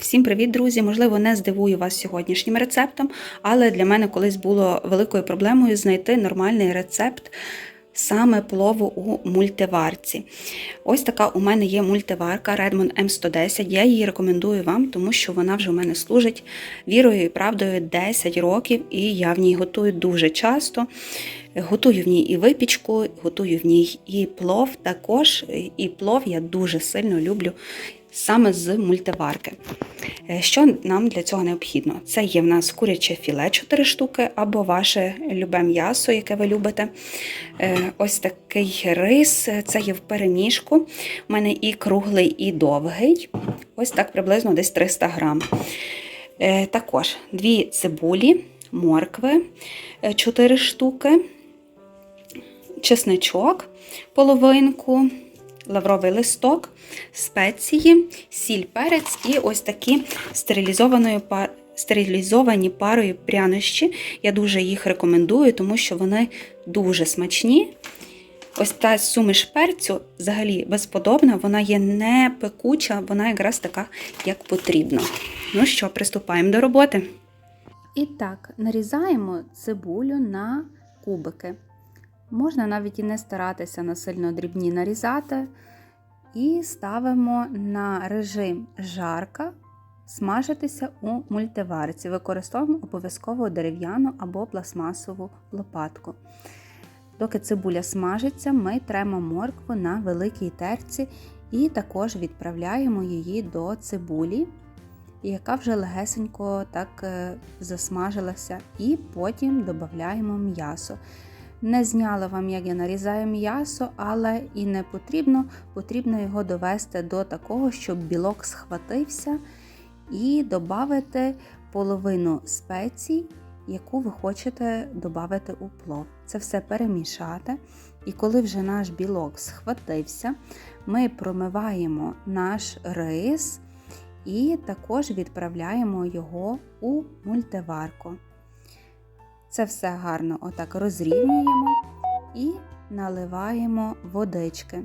Всім привіт, друзі! Можливо, не здивую вас сьогоднішнім рецептом, але для мене колись було великою проблемою знайти нормальний рецепт саме плову у мультиварці. Ось така у мене є мультиварка Redmond M110. Я її рекомендую вам, тому що вона вже у мене служить вірою і правдою 10 років, і я в ній готую дуже часто. Готую в ній і випічку, готую в ній і плов також. І плов я дуже сильно люблю саме з мультиварки. Е, Що нам для цього необхідно? Це є в нас куряче філе 4 штуки, або ваше любе м'ясо, яке ви любите. Е, Ось такий рис, це є в переміжку. У мене і круглий, і довгий. Ось так приблизно десь 300 грам. Е, Також дві цибулі, моркви 4 штуки, чесничок, половинку, лавровий листок, спеції, сіль, перець і ось такі стерилізованою стерилізовані парою прянощі. Я дуже їх рекомендую, тому що вони дуже смачні. Ось та суміш перцю взагалі безподобна, вона є не пекуча, вона якраз така, як потрібно. Ну що, приступаємо до роботи. І так, нарізаємо цибулю на кубики. Можна навіть і не старатися насильно дрібні нарізати. І ставимо на режим жарка смажитися у мультиварці. Використовуємо обов'язково дерев'яну або пластмасову лопатку. Доки цибуля смажиться, ми тремо моркву на великій терці і також відправляємо її до цибулі, яка вже легесенько так е, засмажилася, і потім додаємо м'ясо. Не зняла вам, як я нарізаю м'ясо, але і не потрібно. Потрібно його довести до такого, щоб білок схватився, і додати половину спецій, яку ви хочете додати у плов. Це все перемішати. І коли вже наш білок схватився, ми промиваємо наш рис і також відправляємо його у мультиварку. Це все гарно отак розрівнюємо і наливаємо водички.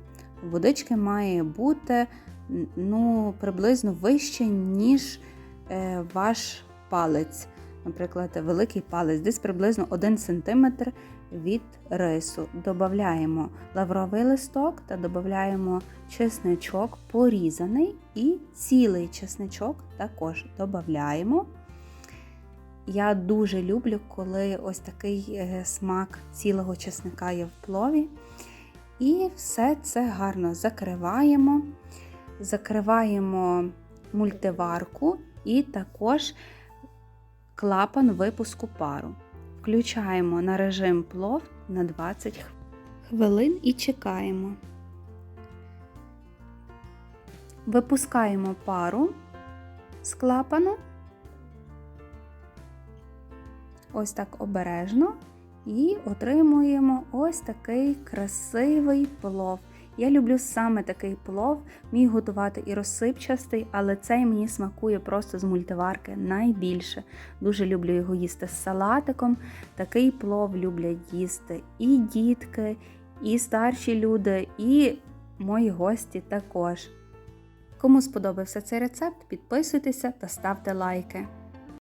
Водички має бути ну, приблизно вище, ніж е, ваш палець. Наприклад, великий палець, десь приблизно 1 см від рису. Додаємо лавровий листок та додаємо чесничок порізаний і цілий чесничок також додаємо. Я дуже люблю, коли ось такий смак цілого чесника є в плові. І все це гарно закриваємо. Закриваємо мультиварку і також клапан випуску пару. Включаємо на режим плов на 20 хвилин і чекаємо. Випускаємо пару з клапану. Ось так обережно і отримуємо ось такий красивий плов. Я люблю саме такий плов, міг готувати і розсипчастий, але цей мені смакує просто з мультиварки найбільше. Дуже люблю його їсти з салатиком. Такий плов люблять їсти і дітки, і старші люди, і мої гості також. Кому сподобався цей рецепт, підписуйтеся та ставте лайки.